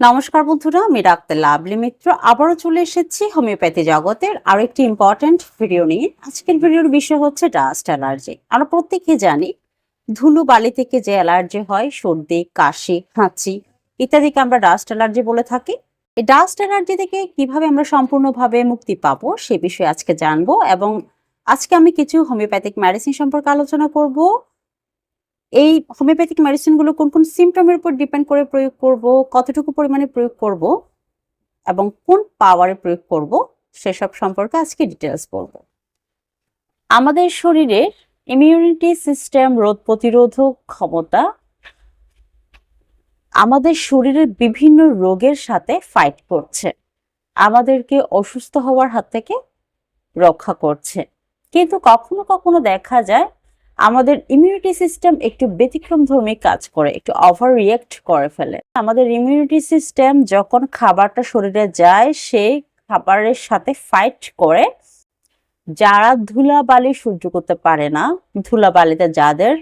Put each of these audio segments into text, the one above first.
নমস্কার বন্ধুরা, আমি ডাক্তার লাভলি মিত্র। আবারও চলে এসেছি হোমিওপ্যাথি জগতের আরও একটি ইম্পর্ট্যান্ট ভিডিও নিয়ে। আজকের ভিডিওর বিষয় হচ্ছে ডাস্ট অ্যালার্জি আমরা প্রত্যেকে জানি, ধুলো বালি থেকে যে অ্যালার্জি হয়, সর্দি, কাশি, হাঁচি ইত্যাদিকে আমরা ডাস্ট অ্যালার্জি বলে থাকি। এই ডাস্ট অ্যালার্জি থেকে কীভাবে আমরা সম্পূর্ণভাবে মুক্তি পাবো, সে বিষয়ে আজকে জানব এবং আজকে আমি কিছু হোমিওপ্যাথিক মেডিসিন সম্পর্কে আলোচনা করব। এই হোমিওপ্যাথিক মেডিসিনগুলো কোন কোন সিমটমের উপর ডিপেন্ড করে প্রয়োগ করব, কতটুকু পরিমাণে প্রয়োগ করব এবং কোন পাওয়ারে প্রয়োগ করব, সেসব সম্পর্কে আজকে ডিটেলস বলব। আমাদের শরীরের ইমিউনিটি সিস্টেম রোগ প্রতিরোধক ক্ষমতা আমাদের শরীরের বিভিন্ন রোগের সাথে ফাইট করছে। আমাদেরকে অসুস্থ হওয়ার হাত থেকে রক্ষা করছে। কিন্তু কখনো কখনো দেখা যায় আমাদের ইমিউনিটি সিস্টেম একটু ব্যতিক্রম ধর্মী কাজ করে, একটু ওভার রিয়েক্ট করে ফেলে। আমাদের ইমিউনিটি সিস্টেম যখন খাবারটা শরীরে যায় সেই খাবারের সাথে ফাইট করে। যারা ধুলাবালি সহ্য করতে পারে না, ধুলাবালিতে যাদের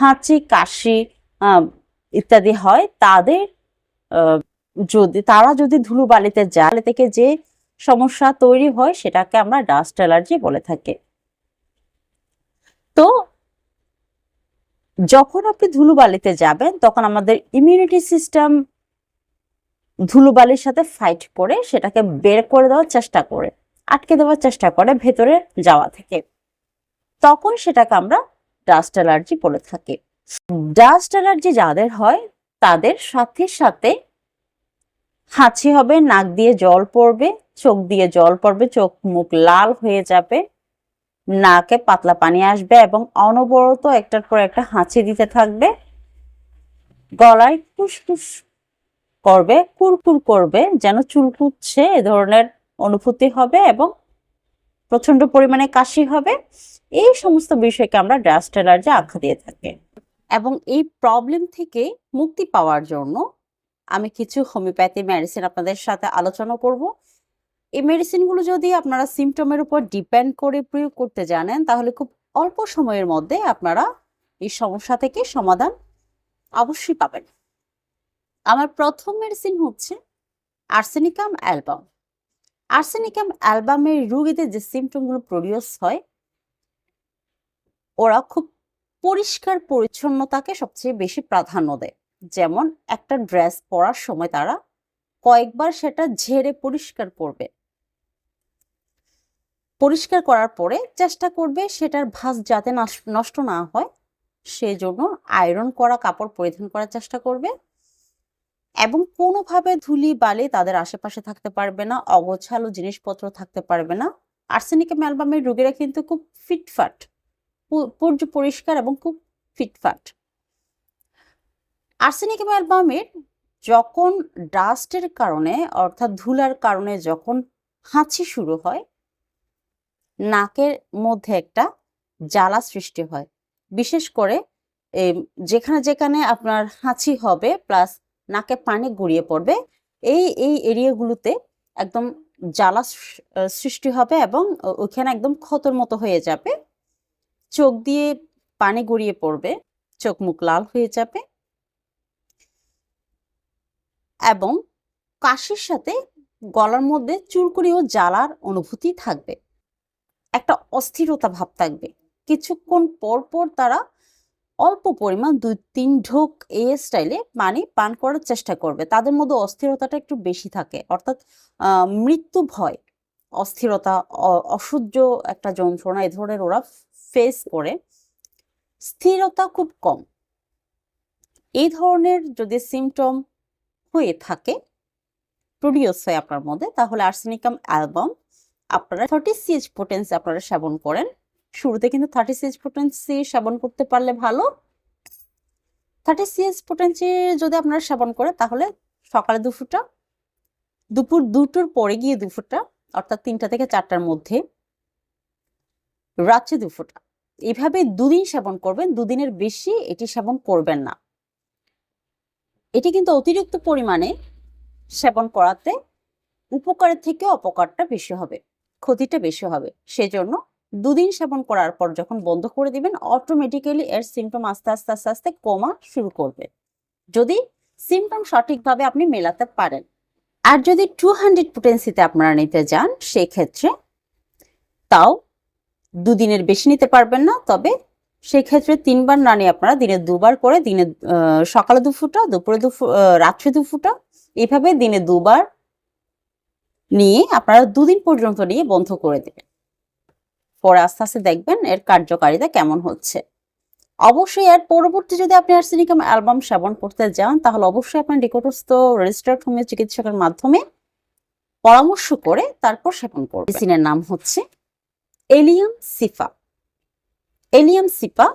হাঁচি, কাশি ইত্যাদি হয়, তাদের যদি, তারা যদি ধুলোবালিতে যায় থেকে যে সমস্যা তৈরি হয়, সেটাকে আমরা ডাস্ট অ্যালার্জি বলে থাকি। তো যখন আপনি ধুলোবালিতে যাবেন, তখন আমাদের ইমিউনিটি সিস্টেম ধুলোবালির সাথে ফাইট করে সেটাকে বের করে দেওয়ার চেষ্টা করে, আটকে দেওয়ার চেষ্টা করে ভেতরে যাওয়া থেকে। তখন সেটাকে আমরা ডাস্ট অ্যালার্জি বলে থাকি। ডাস্ট অ্যালার্জি যাদের হয়, তাদের সাথে সাথে হাঁচি হবে, নাক দিয়ে জল পড়বে, চোখ দিয়ে জল পড়বে, চোখ মুখ লাল হয়ে যাবে নাকে পাতলা পানি আসবে এবং অনবরত একটার পর একটা হাঁচি দিতে থাকবে। গলায় টুসটুস করবে, কুরকুর করবে, যেন চুলকুচ্ছে এ ধরনের অনুভূতি হবে এবং প্রচণ্ড পরিমাণে কাশি হবে। এই সমস্ত বিষয়কে আমরা ডাস্ট অ্যালার্জি আখ্যা দিয়ে থাকি। এবং এই প্রবলেম থেকে মুক্তি পাওয়ার জন্য আমি কিছু হোমিওপ্যাথি মেডিসিন আপনাদের সাথে আলোচনা করব। এই মেডিসিনগুলো যদি আপনারা সিমটমের উপর ডিপেন্ড করে প্রয়োগ করতে জানেন, তাহলে খুব অল্প সময়ের মধ্যে আপনারা এই সমস্যা থেকে সমাধান অবশ্যই পাবেন। আমার প্রথম মেডিসিন হচ্ছে আর্সেনিকাম অ্যালবাম আর্সেনিকাম অ্যালবামের রুগীদের যে সিমটমগুলো প্রডিউস হয়, ওরা খুব পরিষ্কার পরিচ্ছন্নতাকে সবচেয়ে বেশি প্রাধান্য দেয়। যেমন একটা ড্রেস পরার সময় তারা কয়েকবার সেটা ঝেড়ে পরিষ্কার করবে। পরিষ্কার করার পরে চেষ্টা করবে সেটার ভাঁজ যাতে নষ্ট- না হয়। সেজন্য আয়রন করা কাপড় পরিধান করার চেষ্টা করবে। এবং কোনোভাবে ধুলি, বালি তাদের আশেপাশে থাকতে পারবে না, অগোছালো জিনিসপত্র থাকতে পারবে না। আর্সেনিকাম অ্যালবামের রোগীরা কিন্তু খুব ফিটফাট পর্য পরিষ্কার এবং খুব ফিটফাট আর্সেনিকাম অ্যালবামের যখন ডাস্টের কারণে, অর্থাৎ ধুলার কারণে যখন হাঁচি শুরু হয় নাকের মধ্যে একটা জ্বালা সৃষ্টি হয়। বিশেষ করে যেখানে যেখানে আপনার হাঁচি হবে প্লাস নাকে পানি গড়িয়ে পড়বে, এই এই এরিয়াগুলোতে একদম জ্বালা সৃষ্টি হবে এবং ও- ওখানে একদম ক্ষতর মতো হয়ে যাবে। চোখ দিয়ে পানি গড়িয়ে পড়বে, চোখ মুখ লাল হয়ে যাবে। এবং কাশির সাথে গলার মধ্যে চুলকুনি ও জ্বালার অনুভূতি থাকবে। একটা অস্থিরতা ভাব থাকবে। কিছুক্ষণ পর পর তারা অল্প পরিমাণ দুই তিন ঢোক এই স্টাইলে পানি পান করার চেষ্টা করবে। তাদের মধ্যে অস্থিরতাটা একটু বেশি থাকে। অর্থাৎ মৃত্যু ভয়, অস্থিরতা অসহ্য একটা যন্ত্রণা এ ধরনের ওরা ফেস করে। স্থিরতা খুব কম। এই ধরনের যদি সিমটম হয়ে থাকে, প্রডিউস হয় আপনার মধ্যে, তাহলে আর্সেনিকাম অ্যালবাম আপনারা থার্টি সিএইচ পোটেন্সি আপনারা সেবন করেন। শুরুতে কিন্তু থার্টি সিএইচ পোটেন্সি সেবন করতে পারলে ভালো। থার্টি সিএইচ পোটেন্সি যদি আপনারা সেবন করেন, তাহলে সকালে দু ফুটা, দুপুর দুটোর পরে গিয়ে দু ফুটা, অর্থাৎ তিনটা থেকে চারটার মধ্যে। রাত্রে দু ফুটা। এইভাবে দুদিন সেবন করবেন, দুদিনের বেশি এটি সেবন করবেন না। এটি কিন্তু অতিরিক্ত পরিমাণে সেবন করাতে উপকারের থেকে অপকারটা বেশি হবে। ক্ষতিটা বেশি হবে। সেজন্য দুদিন সেবন করার পর যখন বন্ধ করে দিবেন অটোমেটিক্যালি এর সিমটম আস্তে আস্তে আস্তে আস্তে কমা শুরু করবে। যদি সিমটম সঠিকভাবে আপনি মেলাতে পারেন। আর যদি টু হান্ড্রেড পোটেন্সিতে আপনারা নিতে যান, সেক্ষেত্রে তাও দুদিনের বেশি নিতে পারবেন না। তবে সেক্ষেত্রে তিনবার না নিয়ে আপনারা দিনে দুবার করে দিনে সকালে দু ফুটা, দুপুরে দু রাত্রে দু ফুটা এইভাবে দিনে দুবার নিয়ে আপনারা দুদিন পর্যন্ত নিয়ে বন্ধ করে দেবেন। পরে আস্তে আস্তে দেখবেন এর কার্যকারিতা কেমন হচ্ছে। অবশ্যই এর পরবর্তী যদি আপনি আর্সেনিকাম অ্যালবাম সেবন করতে যান, তাহলে অবশ্যই আপনার নিকটস্থ রেজিস্টার্ড হোমিও চিকিৎসকের মাধ্যমে পরামর্শ করে তারপর সেবন করবেন। মেডিসিনের নাম হচ্ছে এলিয়াম সিফা। এলিয়াম সিফা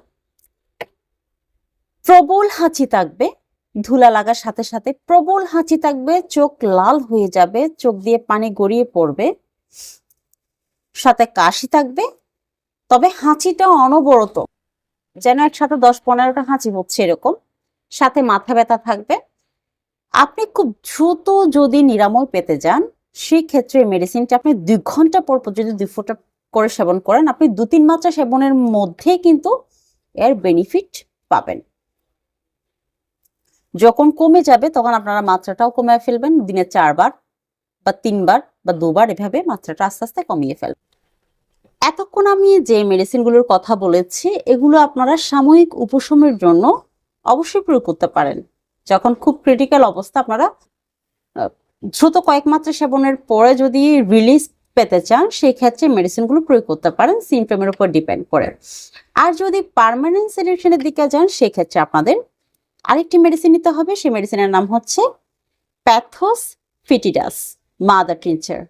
প্রবল হাঁচি থাকবে ধুলা লাগার সাথে সাথে প্রবল হাঁচি থাকবে, চোখ লাল হয়ে যাবে, চোখ দিয়ে পানি গড়িয়ে পড়বে, সাথে কাশি থাকবে, তবে হাঁচিটা অনবরত, যেন একসাথে দশ পনেরোটা হাঁচি হচ্ছে এরকম, সাথে মাথা ব্যথা থাকবে। আপনি খুব দ্রুত যদি নিরাময় পেতে যান সেই ক্ষেত্রে মেডিসিনটা আপনি দুই ঘণ্টা পর পর যদি দুই ফোঁটা করে সেবন করেন, আপনি দু তিন মাত্রা সেবনের মধ্যে কিন্তু এর বেনিফিট পাবেন। যখন কমে যাবে, তখন আপনারা মাত্রাটাও কমিয়ে ফেলবেন। দিনে চারবার বা তিনবার বা দুবার এভাবে মাত্রাটা আস্তে আস্তে কমিয়ে ফেলবেন। এতক্ষণ আমি যে মেডিসিনগুলোর কথা বলেছি, এগুলো আপনারা সাময়িক উপশমের জন্য অবশ্যই প্রয়োগ করতে পারেন। যখন খুব ক্রিটিক্যাল অবস্থা, আপনারা দ্রুত কয়েক মাত্রা সেবনের পরে যদি রিলিজ পেতে চান, সেই ক্ষেত্রে মেডিসিনগুলো প্রয়োগ করতে পারেন সিমটমের উপর ডিপেন্ড করে। আর যদি পার্মানেন্ট সলিউশনের দিকে যান, সেই ক্ষেত্রে আপনাদের আরেকটি মেডিসিন নিতে হবে, সেই মেডিসিনের নাম হচ্ছে প্যাথোস ফিটিডাস মাদার টিনচার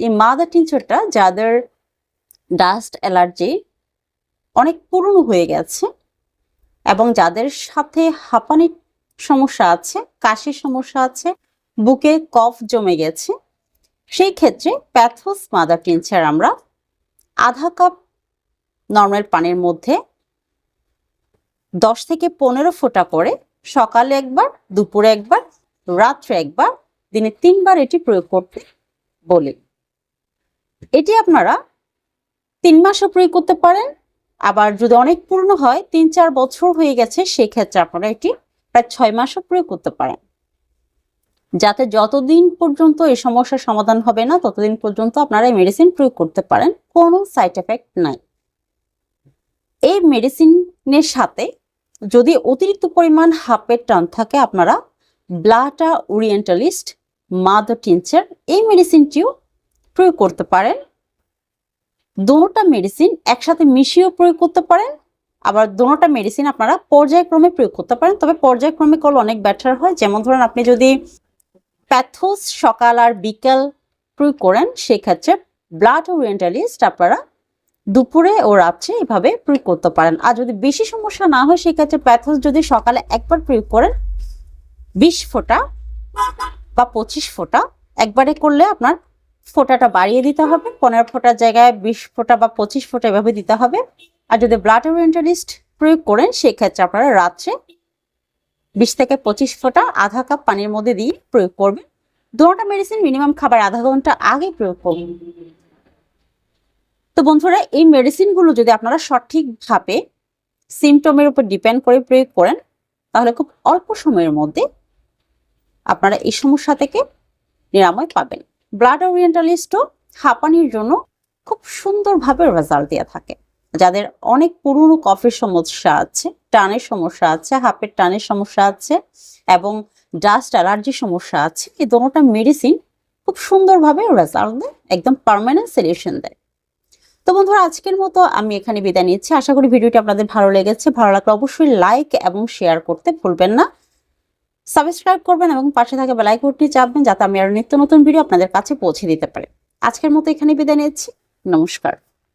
এই মাদার টিনচারটা যাদের ডাস্ট অ্যালার্জি অনেক পুরনো হয়ে গেছে এবং যাদের সাথে হাঁপানির সমস্যা আছে, কাশির সমস্যা আছে, বুকে কফ জমে গেছে, সেই ক্ষেত্রে প্যাথোস মাদার টিনচার আমরা আধা কাপ নর্মাল পানির মধ্যে দশ থেকে পনেরো ফোঁটা করে সকালে একবার, দুপুরে একবার, রাত্রে একবার, দিনে তিনবার এটি প্রয়োগ করতে বলি। এটি আপনারা তিন মাসও প্রয়োগ করতে পারেন, আবার যদি অনেক পুরনো হয়, তিন চার বছর হয়ে গেছে, সেক্ষেত্রে আপনারা এটি প্রায় ছয় মাসও প্রয়োগ করতে পারেন। যাতে যতদিন পর্যন্ত এই সমস্যার সমাধান হবে না, ততদিন পর্যন্ত আপনারা এই মেডিসিন প্রয়োগ করতে পারেন, কোনো সাইড এফেক্ট নাই। এই মেডিসিনের সাথে যদি অতিরিক্ত পরিমাণ হাফের টান থাকে আপনারা ব্লাটা ওরিয়েন্টালিস্ট মাদার টিনচার এই মেডিসিনটিও প্রয়োগ করতে পারেন। দোনোটা মেডিসিন একসাথে মিশিয়েও প্রয়োগ করতে পারেন। আবার দোনোটা মেডিসিন আপনারা পর্যায়ক্রমে প্রয়োগ করতে পারেন। তবে পর্যায়ক্রমে কল অনেক বেটার হয়। যেমন ধরেন আপনি যদি প্যাথোস সকাল আর বিকেল প্রয়োগ করেন, সেক্ষেত্রে ব্লাড ওরিয়েন্টালিস্ট আপনারা দুপুরে ও রাত্রে এভাবে প্রয়োগ করতে পারেন। আর যদি বেশি সমস্যা না হয় সেক্ষেত্রে প্যাথোস যদি সকালে একবার প্রয়োগ করেন, বিশ ফোঁটা বা পঁচিশ ফোঁটা, একবারে করলে আপনার ফোঁটাটা বাড়িয়ে দিতে হবে। পনেরো ফোঁটার জায়গায় বিশ ফোঁটা বা পঁচিশ ফোঁটা এভাবে দিতে হবে। আর যদি ব্লাড ওরিয়েন্টালিস্ট প্রয়োগ করেন সেক্ষেত্রে আপনারা রাত্রে বিশ থেকে পঁচিশ ফোঁটা আধা কাপ পানির মধ্যে দিয়ে প্রয়োগ করবেন। দুটা মেডিসিন মিনিমাম খাবার আধা ঘণ্টা আগে প্রয়োগ করবেন। তো বন্ধুরা, এই মেডিসিনগুলো যদি আপনারা সঠিকভাবে সিমটমের উপর ডিপেন্ড করে প্রয়োগ করেন, তাহলে খুব অল্প সময়ের মধ্যে আপনারা এই সমস্যা থেকে নিরাময় পাবেন। ব্লাড ওরিয়েন্টালিস্টও হাঁপানির জন্য খুব সুন্দরভাবে রেজাল্ট দেওয়া থাকে। যাদের অনেক পুরনো কফের সমস্যা আছে, টানের সমস্যা আছে, হাঁপের টানের সমস্যা আছে এবং ডাস্ট অ্যালার্জি সমস্যা আছে, এই দোনোটা মেডিসিন খুব সুন্দরভাবে রেজাল্ট দেয়, একদম পার্মানেন্ট সলিউশন দেয়। তো বন্ধুরা, আজকের মতো আমি এখানে বিদায় নিচ্ছি। আশা করি ভিডিওটি আপনাদের ভালো লেগেছে। ভালো লাগলে অবশ্যই লাইক এবং শেয়ার করতে ভুলবেন না। সাবস্ক্রাইব করবেন এবং পাশে থাকা বেলাইকনটি চাপবেন যাতে আমি আরও নিত্য নতুন ভিডিও আপনাদের কাছে পৌঁছে দিতে পারি। আজকের মতো এখানে বিদায় নিচ্ছি। নমস্কার।